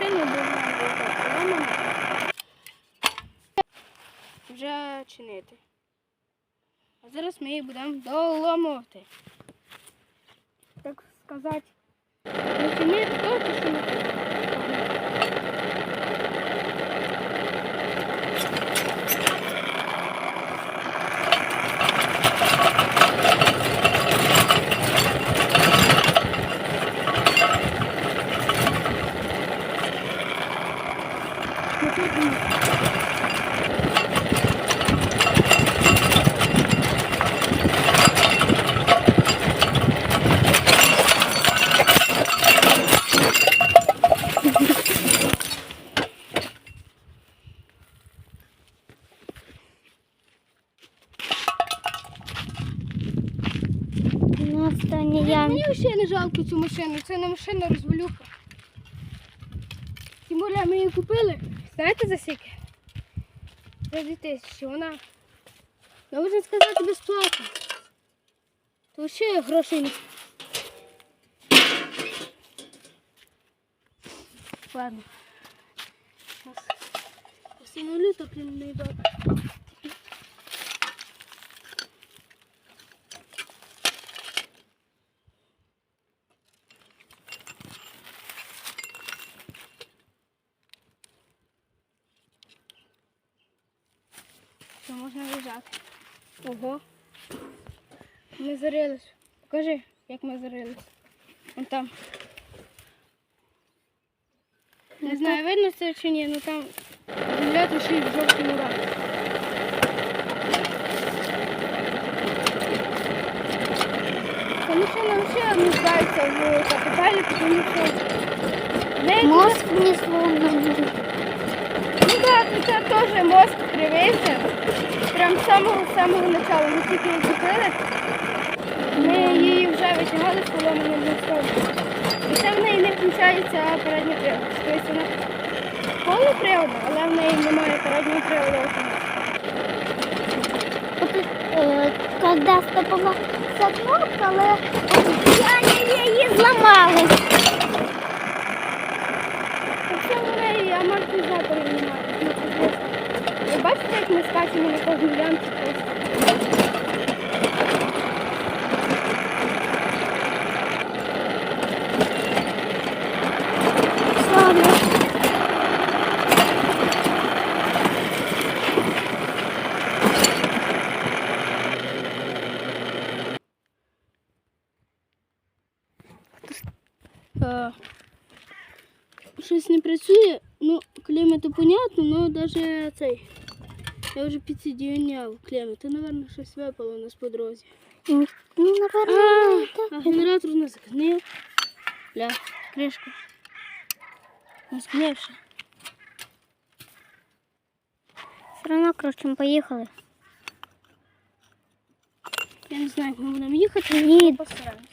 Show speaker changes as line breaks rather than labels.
вона була поламана. Вже чинити. А зараз ми її будемо доломувати. Так сказати. Чинити то, що не Мені
ямі.
взагалі не жалко цю машину, це не машина розвалюха. Тим більше ми її купили. Знаєте за скільки? За 2000. Вона, ну, можна сказати, безплатно. То ще грошей не. Ладно. Зараз нулю, то прям не йде. Можна лежати. Ого. Ми зарились. Покажи, як ми зарились. Вон там. Не знаю, видно це чи ні, але там земля трішить в жовтому раді. Та машина взагалі нуждається в капіталі, тому що
Мозг не сломаний.
Ну так, ну це теж мозк кривився. Прям з самого самого начала. Ми тільки її купили. Ми її вже витягали з поломаним мостом. І це в неї не включається передній привод. Тобто вона повний привод, але в неї немає переднього приводу.
Когда стопала кнопка, але я її зламалась.
Це в неї амортизаторів немає. Ну, це просто. Ви бачите, як ми скачемо
Слава.
Е, Щось не працює, ну, клеммы то понятно, но даже цей. Я вже підсоединяв клеммы. То, напевно, щось випало у нас по дорозі.
Ну, наверное,
А генератор у нас згнив. Бля, кришка. Не згнивши.
все равно, короче, поїхали.
Я не знаю, як ми будемо їхати.
Ні.
Постараємось.